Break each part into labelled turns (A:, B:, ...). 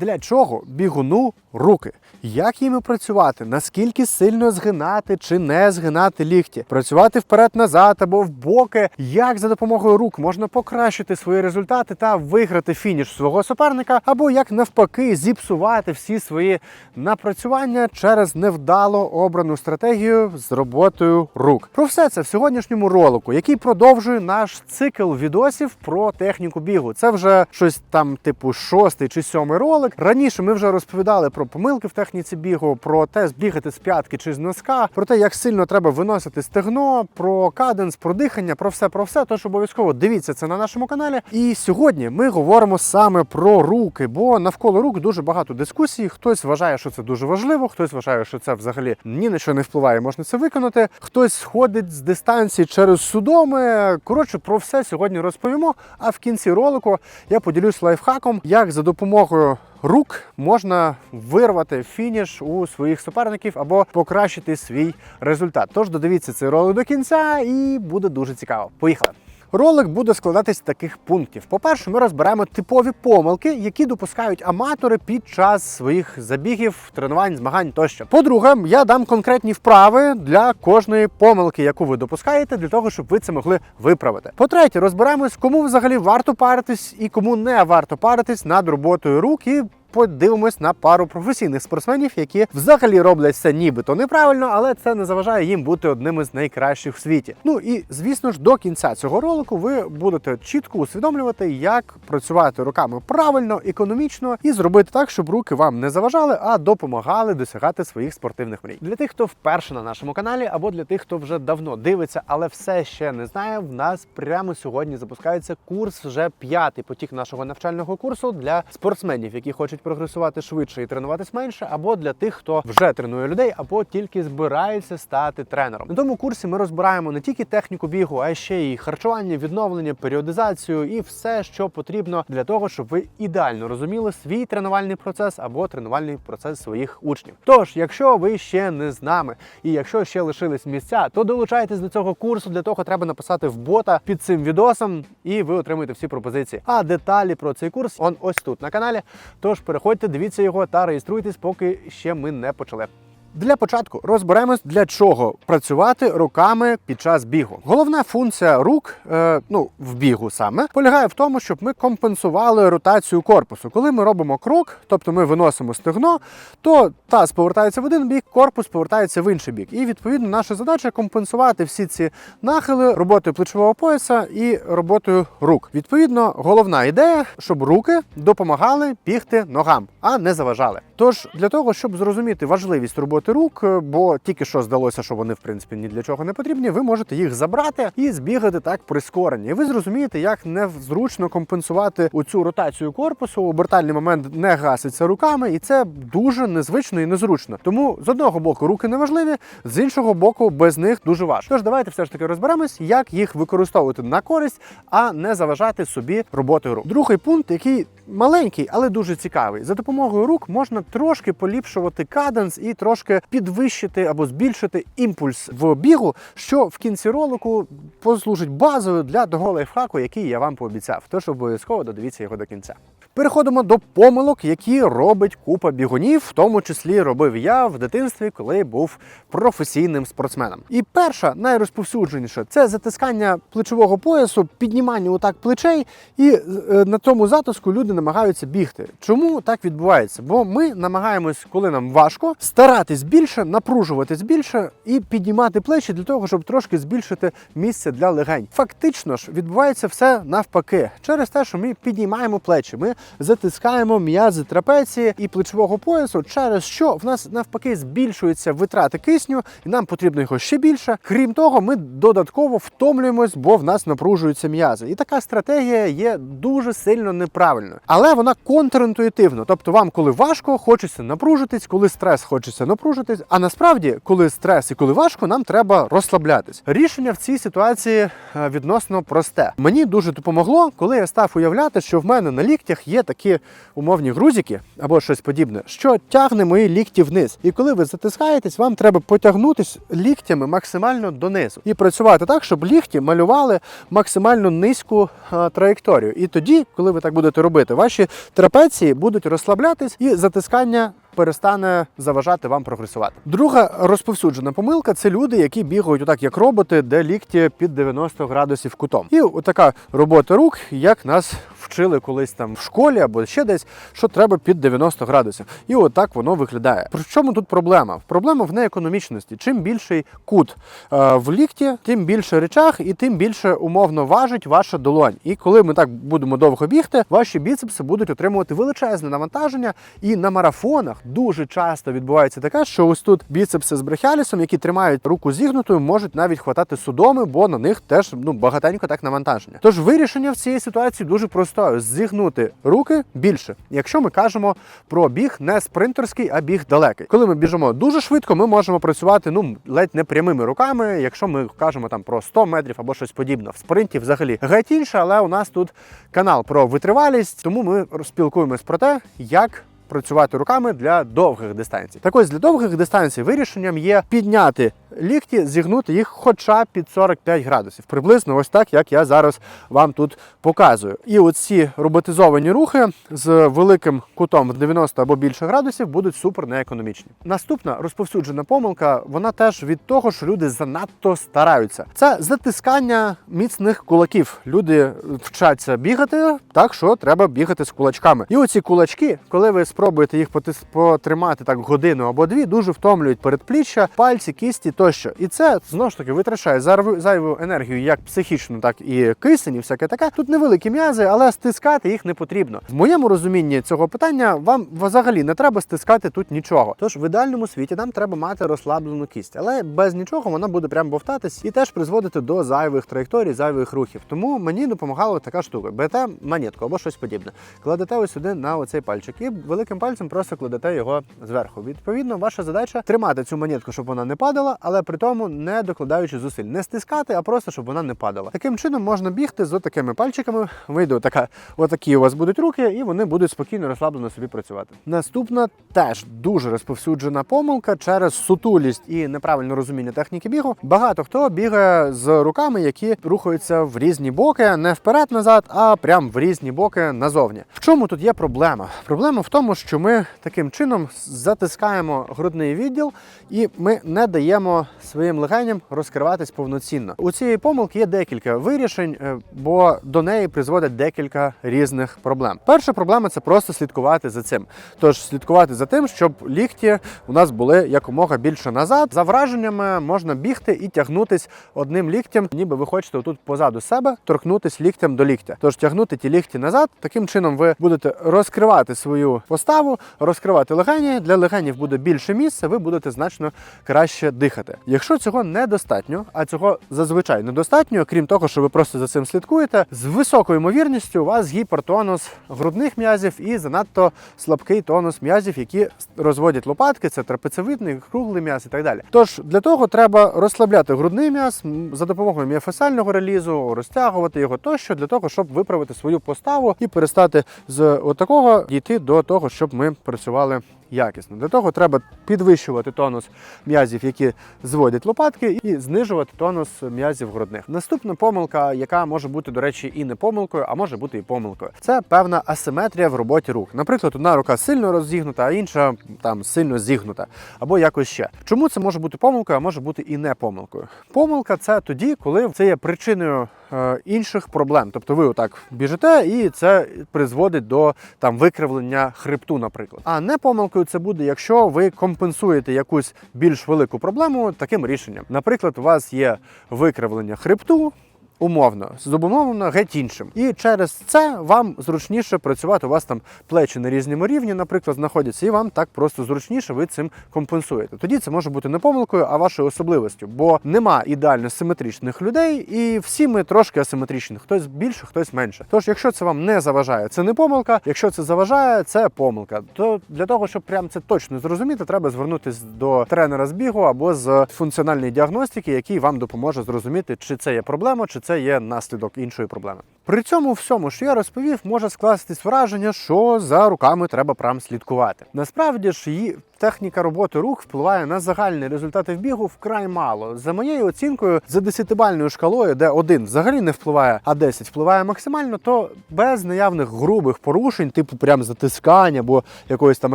A: Для чого бігуну руки? Як їми працювати? Наскільки сильно згинати чи не згинати лікті? Працювати вперед-назад або в боки? Як за допомогою рук можна покращити свої результати та виграти фініш свого суперника, або як навпаки зіпсувати всі свої напрацювання через невдало обрану стратегію з роботою рук? Про все це в сьогоднішньому ролику, який продовжує наш цикл відосів про техніку бігу. Це вже щось там, типу, шостий чи сьомий ролик. Раніше ми вже розповідали про помилки в техніці бігу, про те, збігати з п'ятки чи з носка, про те, як сильно треба виносити стегно, про каденс, про дихання, про все, про все. Тож обов'язково дивіться це на нашому каналі. І сьогодні ми говоримо саме про руки, бо навколо рук дуже багато дискусій. Хтось вважає, що це дуже важливо, хтось вважає, що це взагалі ні на що не впливає, можна це виконати. Хтось сходить з дистанції через судоми. Коротше, про все сьогодні розповімо. А в кінці ролику я поділюсь лайфхаком, як за допомогою рук можна вирвати фініш у своїх суперників або покращити свій результат. Тож додивіться цей ролик до кінця, і буде дуже цікаво. Поїхали! Ролик буде складатись з таких пунктів. По-перше, ми розберемо типові помилки, які допускають аматори під час своїх забігів, тренувань, змагань тощо. По-друге, я дам конкретні вправи для кожної помилки, яку ви допускаєте, для того, щоб ви це могли виправити. По-третє, розберемось, кому взагалі варто паритись і кому не варто паритись над роботою рук і подивимось на пару професійних спортсменів, які взагалі роблять все нібито неправильно, але це не заважає їм бути одним із найкращих в світі. Ну і звісно ж, до кінця цього ролику ви будете чітко усвідомлювати, як працювати руками правильно, економічно і зробити так, щоб руки вам не заважали, а допомагали досягати своїх спортивних мрій. Для тих, хто вперше на нашому каналі, або для тих, хто вже давно дивиться, але все ще не знає. В нас прямо сьогодні запускається курс вже п'ятий потік нашого навчального курсу для спортсменів, які хочуть прогресувати швидше і тренуватись менше, або для тих, хто вже тренує людей, або тільки збирається стати тренером. На тому курсі ми розбираємо не тільки техніку бігу, а ще й харчування, відновлення, періодизацію і все, що потрібно для того, щоб ви ідеально розуміли свій тренувальний процес або тренувальний процес своїх учнів. Тож, якщо ви ще не з нами, і якщо ще лишились місця, то долучайтесь до цього курсу. Для того треба написати в бота під цим відосом, і ви отримаєте всі пропозиції. А деталі про цей курс он ось тут на каналі. Тож переходьте, дивіться його та реєструйтесь, поки ще ми не почали. Для початку розберемось, для чого працювати руками під час бігу. Головна функція рук, е, ну в бігу саме, полягає в тому, щоб ми компенсували ротацію корпусу. Коли ми робимо крок, тобто ми виносимо стегно, то таз повертається в один бік, корпус повертається в інший бік. І відповідно наша задача компенсувати всі ці нахили роботою плечового пояса і роботою рук. Відповідно, головна ідея, щоб руки допомагали бігти ногам, а не заважали. Тож для того, щоб зрозуміти важливість роботи рук, е, бо тільки що здалося, що вони в принципі ні для чого не потрібні, ви можете їх забрати і збігати так прискорені. І ви зрозумієте, як незручно компенсувати у цю ротацію корпусу. Обертальний момент не гаситься руками, і це дуже незвично і незручно. Тому з одного боку руки не важливі, з іншого боку, без них дуже важко. Тож давайте все ж таки розберемось, як їх використовувати на користь, а не заважати собі роботою рук. Другий пункт, який маленький, але дуже цікавий. За допомогою рук можна трошки поліпшувати каденс і трошки підвищити або збільшити імпульс в бігу, що в кінці ролику послужить базою для того лайфхаку, який я вам пообіцяв. Тож обов'язково додивіться його до кінця. Переходимо до помилок, які робить купа бігунів, в тому числі робив я в дитинстві, коли був професійним спортсменом. І перша, найрозповсюдженіша, це затискання плечового поясу, піднімання отак плечей, і е, на цьому затиску люди намагаються бігти. Чому так відбувається? Бо ми намагаємось, коли нам важко, старатись більше, напружуватись більше і піднімати плечі для того, щоб трошки збільшити місце для легень. Фактично ж відбувається все навпаки, через те, що ми піднімаємо плечі, ми затискаємо м'язи трапеції і плечового поясу, через що в нас навпаки збільшуються витрати кисню, і нам потрібно його ще більше. Крім того, ми додатково втомлюємось, бо в нас напружуються м'язи. І така стратегія є дуже сильно неправильною, але вона контрінтуїтивна. Тобто, вам, коли важко, хочеться напружитись, коли стрес хочеться напружитись. А насправді, коли стрес і коли важко, нам треба розслаблятись. Рішення в цій ситуації е, відносно просте. Мені дуже допомогло, коли я став уявляти, що в мене на ліктях є такі умовні грузики або щось подібне, що тягне мої лікті вниз. І коли ви затискаєтесь, вам треба потягнутись ліктями максимально донизу і працювати так, щоб лікті малювали максимально низьку траєкторію. І тоді, коли ви так будете робити, ваші трапеції будуть розслаблятись і затискання. Перестане заважати вам прогресувати. Друга розповсюджена помилка це люди, які бігають отак, як роботи, де лікті під 90 градусів кутом. І отака робота рук, як нас вчили колись там в школі або ще десь, що треба під 90 градусів. І отак воно виглядає. Про чому тут проблема? Проблема в неекономічності. Чим більший кут е, в лікті, тим більше речах і тим більше умовно важить ваша долонь. І коли ми так будемо довго бігти, ваші біцепси будуть отримувати величезне навантаження. І на марафонах дуже часто відбувається таке, що ось тут біцепси з брахіалісом, які тримають руку зігнутою, можуть навіть хватати судоми, бо на них теж ну багатенько так навантаження. Tож вирішення в цій ситуації дуже простою: зігнути руки більше. Якщо ми кажемо про біг не спринтерський, а біг далекий. Коли ми біжимо дуже швидко, ми можемо працювати ну ледь не прямими руками. Якщо ми кажемо там про 100 метрів або щось подібне, в спринті взагалі геть інше, але у нас тут канал про витривалість, тому ми спілкуємось про те, як працювати руками для довгих дистанцій. Так ось для довгих дистанцій вирішенням є підняти лікті, зігнути їх хоча під 45 градусів. Приблизно ось так, як я зараз вам тут показую. І оці роботизовані рухи з великим кутом в 90 або більше градусів будуть супер неекономічні. Наступна розповсюджена помилка, вона теж від того, що люди занадто стараються. Це затискання міцних кулаків. Люди вчаться бігати, так що треба бігати з кулачками. І оці кулачки, коли ви спробуєте їх потримати так годину або дві, дуже втомлюють передпліччя, пальці, кісті тощо. І це знову ж таки витрачає зайву енергію, як психічну, так і кисень, і всяке таке. Тут невеликі м'язи, але стискати їх не потрібно. В моєму розумінні цього питання вам взагалі не треба стискати тут нічого. Тож в ідеальному світі нам треба мати розслаблену кість, але без нічого вона буде прям бовтатись і теж призводити до зайвих траєкторій, зайвих рухів. Тому мені допомагала така штука. Берете монетку або щось подібне. Кладете ось сюди на оцей пальчик і великим пальцем просто кладете його зверху. Відповідно, ваша задача тримати цю монетку, щоб вона не падала, але при тому не докладаючи зусиль, не стискати, а просто щоб вона не падала. Таким чином можна бігти з отакими пальчиками. Вийде така, отакі у вас будуть руки, і вони будуть спокійно, розслаблено собі працювати. Наступна теж дуже розповсюджена помилка через сутулість і неправильне розуміння техніки бігу. Багато хто бігає з руками, які рухаються в різні боки, не вперед-назад, а прям в різні боки назовні. В чому тут є проблема? Проблема в тому, що ми таким чином затискаємо грудний відділ, і ми не даємо своїм легеням розкриватись повноцінно. У цієї помилки є декілька вирішень, е, бо до неї призводять декілька різних проблем. Перша проблема це просто слідкувати за цим. Тож слідкувати за тим, щоб лікті у нас були якомога більше назад. За враженнями можна бігти і тягнутись одним ліктем, ніби ви хочете тут позаду себе торкнутись ліктем до ліктя. Тож тягнути ті лікті назад. Таким чином ви будете розкривати свою поставу, розкривати легені. Для легенів буде більше місця, ви будете значно краще дихати. Якщо цього недостатньо, а цього зазвичай недостатньо, крім того, що ви просто за цим слідкуєте, з високою ймовірністю у вас гіпертонус грудних м'язів і занадто слабкий тонус м'язів, які розводять лопатки, це трапецевидний, круглий м'яз і так далі. Тож для того треба розслабляти грудний м'яз за допомогою міофасального релізу, розтягувати його тощо для того, щоб виправити свою поставу і перестати з отакого дійти до того, щоб ми працювали якісно. Для того треба підвищувати тонус м'язів, які зводять лопатки, і знижувати тонус м'язів грудних. Наступна помилка, яка може бути, до речі, і не помилкою, а може бути і помилкою. Це певна асиметрія в роботі рук. Наприклад, одна рука сильно розігнута, а інша там сильно зігнута, або якось ще. Чому це може бути помилкою, а може бути і не помилкою? Помилка це тоді, коли це є причиною е, інших проблем. Тобто ви отак біжите, і це призводить до там викривлення хребту, наприклад. А не помилкою це буде, якщо ви компенсуєте якусь більш велику проблему таким рішенням. Наприклад, у вас є викривлення хребту. Умовно, зумовлено геть іншим. І через це вам зручніше працювати. У вас там плечі на різному рівні, наприклад, знаходяться, і вам так просто зручніше, ви цим компенсуєте. Тоді це може бути не помилкою, а вашою особливістю, бо нема ідеально симетричних людей, і всі ми трошки асиметричні. Хтось більше, хтось менше. Тож, якщо це вам не заважає, це не помилка. Якщо це заважає, це помилка. То для того, щоб прям це точно зрозуміти, треба звернутися до тренера з бігу або з функціональної діагностики, який вам допоможе зрозуміти, чи це є проблема, чи це це є наслідок іншої проблеми. При цьому всьому, що я розповів, може скластись враження, що за руками треба прям слідкувати. Насправді ж її техніка роботи рук впливає на загальні результати в бігу вкрай мало. За моєю оцінкою, за 10-бальною шкалою, де один взагалі не впливає, а 10 впливає максимально, то без наявних грубих порушень, типу прям затискання або якоїсь там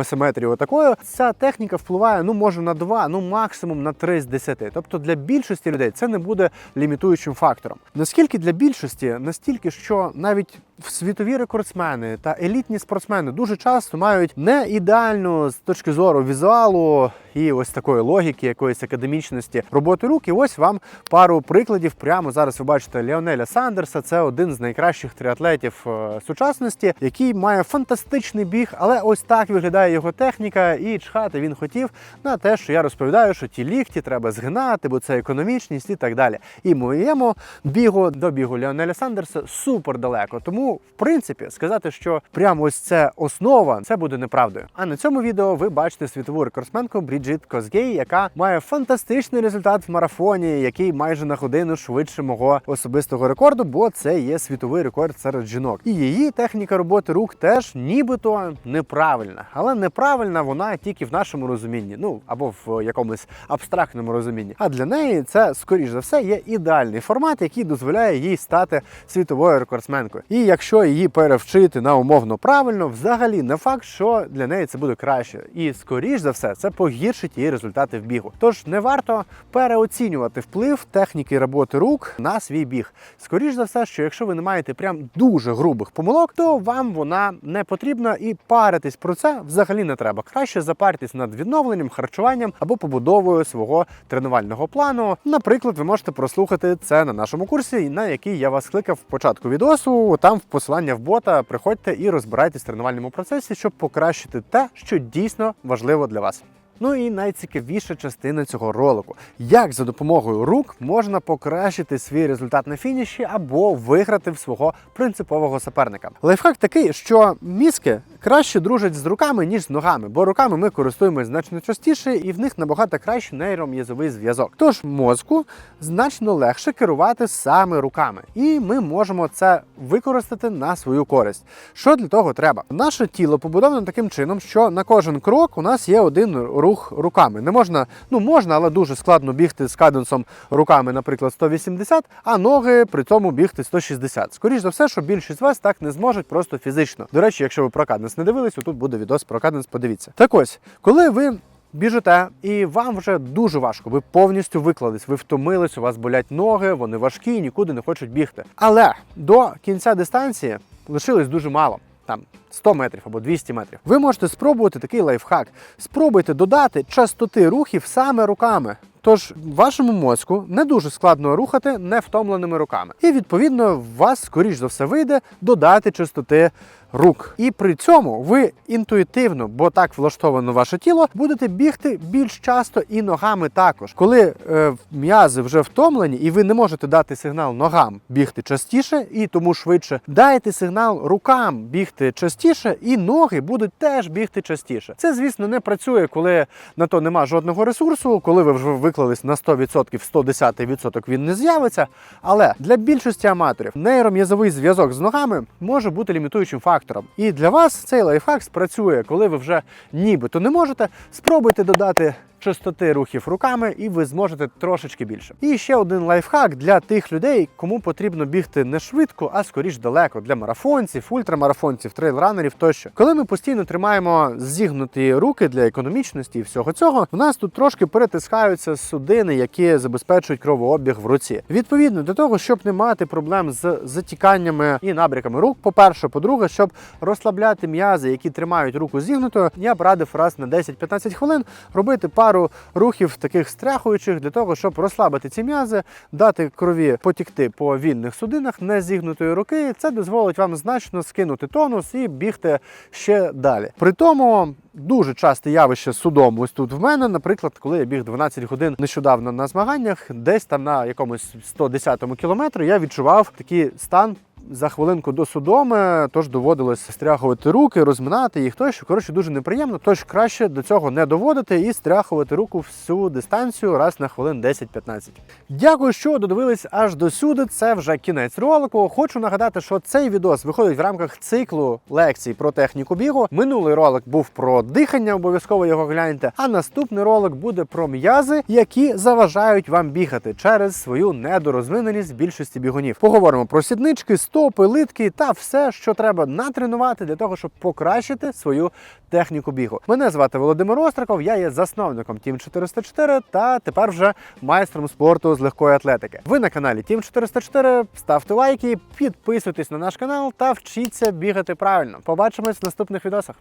A: асиметрії, отакої, ця техніка впливає ну може на 2, ну максимум на 3 з 10. Тобто для більшості людей це не буде лімітуючим фактором. Наскільки для більшості, настільки, що навіть світові рекордсмени та елітні спортсмени дуже часто мають не ідеальну з точки зору візуалу і ось такої логіки, якоїсь академічності роботи рук. І ось вам пару прикладів. Прямо зараз ви бачите Леонеля Сандерса. Це один з найкращих триатлетів е, сучасності, який має фантастичний біг, але ось так виглядає його техніка, і чхати він хотів на те, що я розповідаю, що ті лікті треба згинати, бо це економічність і так далі. І моєму бігу до бігу Леонеля Сандерса супер далеко. Тому, в принципі, сказати, що прямо ось це основа, це буде неправдою. А на цьому відео ви бачите світову рекордсменку Бріджит Козгей, яка має фантастичний результат в марафоні, який майже на годину швидше мого особистого рекорду, бо це є світовий рекорд серед жінок. І її техніка роботи рук теж нібито неправильна, але неправильна вона тільки в нашому розумінні, ну або в якомусь абстрактному розумінні. А для неї це, скоріш за все, є ідеальний формат, який дозволяє їй стати світовою рекордсменкою. І якщо її перевчити на умовно правильно, взагалі не факт, що для неї це буде краще. І скоріш за все, це погіршить її результати в бігу. Тож не варто переоцінювати вплив техніки роботи рук на свій біг. Скоріш за все, що якщо ви не маєте прям дуже грубих помилок, то вам вона не потрібна і паритись про це взагалі не треба. Краще запаритись над відновленням, харчуванням або побудовою свого тренувального плану. Наприклад, ви можете прослухати це на нашому курсі, на який я вас кликав в початку відосу. Там в посилання в бота приходьте і розбирайтесь в тренувальному процесі, щоб покращити те, що дійсно важливо для вас. Ну і найцікавіша частина цього ролику: як за допомогою рук можна покращити свій результат на фініші або виграти в свого принципового суперника. Лайфхак такий, що мізки краще дружать з руками, ніж з ногами, бо руками ми користуємось значно частіше, і в них набагато краще нейром'язовий зв'язок. Тож мозку значно легше керувати саме руками, і ми можемо це використати на свою користь. Що для того треба? Наше тіло побудовано таким чином, що на кожен крок у нас є один рух руками. Не можна, ну можна, але дуже складно бігти з каденсом руками, наприклад, 180, а ноги при цьому бігти 160. Скоріше за все, що більшість з вас так не зможуть просто фізично. До речі, якщо ви про каденс не дивились, тут буде відос про каденс, подивіться. Так ось, коли ви. Біжите, і вам вже дуже важко. Ви повністю виклались, ви втомились, у вас болять ноги, вони важкі, нікуди не хочуть бігти. Але до кінця дистанції лишилось дуже мало. Там 100 метрів або 200 метрів. Ви можете спробувати такий лайфхак. Спробуйте додати частоти рухів саме руками. Тож вашому мозку не дуже складно рухати невтомленими руками. І відповідно вас, скоріш за все, вийде додати частоти рук. І при цьому ви інтуїтивно, бо так влаштовано ваше тіло, будете бігти більш часто і ногами також. Коли е, м'язи вже втомлені, і ви не можете дати сигнал ногам бігти частіше і тому швидше, дайте сигнал рукам бігти частіше, і ноги будуть теж бігти частіше. Це, звісно, не працює, коли на то нема жодного ресурсу, коли ви вже виклались на 100%, 110% він не з'явиться. Але для більшості аматорів нейром'язовий зв'язок з ногами може бути лімітуючим фактором. І для вас цей лайфхак спрацює, коли ви вже нібито не можете. Спробуйте додати частоти рухів руками, і ви зможете трошечки більше. І ще один лайфхак для тих людей, кому потрібно бігти не швидко, а скоріш далеко для марафонців, ультрамарафонців, трейлранерів тощо. Коли ми постійно тримаємо зігнуті руки для економічності і всього цього, у нас тут трошки перетискаються судини, які забезпечують кровообіг в руці. Відповідно до того, щоб не мати проблем з затіканнями і набряками рук, по-перше, по-друге, щоб розслабляти м'язи, які тримають руку зігнутою, я б радив раз на 10-15 хвилин робити пару рухів таких стряхуючих для того, щоб розслабити ці м'язи, дати крові потікти по вільних судинах не зігнутої руки. Це дозволить вам значно скинути тонус і бігти ще далі. При тому. Дуже часте явище судом ось тут в мене, наприклад, коли я біг 12 годин нещодавно на змаганнях, десь там на якомусь 110-му кілометрі я відчував такий стан за хвилинку до судоми, тож доводилось стряхувати руки, розминати їх тощо. Коротше, дуже неприємно. Тож краще до цього не доводити і стряхувати руку всю дистанцію раз на хвилин 10-15. Дякую, що додивились аж до сюди. Це вже кінець ролику. Хочу нагадати, що цей відос виходить в рамках циклу лекцій про техніку бігу. Минулий ролик був про дихання, обов'язково його гляньте. А наступний ролик буде про м'язи, які заважають вам бігати через свою недорозвиненість більшості бігунів. Поговоримо про сіднички, стопи, литки та все, що треба натренувати для того, щоб покращити свою техніку бігу. Мене звати Володимир Остраков, я є засновником Team 404 та тепер вже майстром спорту з легкої атлетики. Ви на каналі Team 404, ставте лайки, підписуйтесь на наш канал та вчіться бігати правильно. Побачимось в наступних відосах.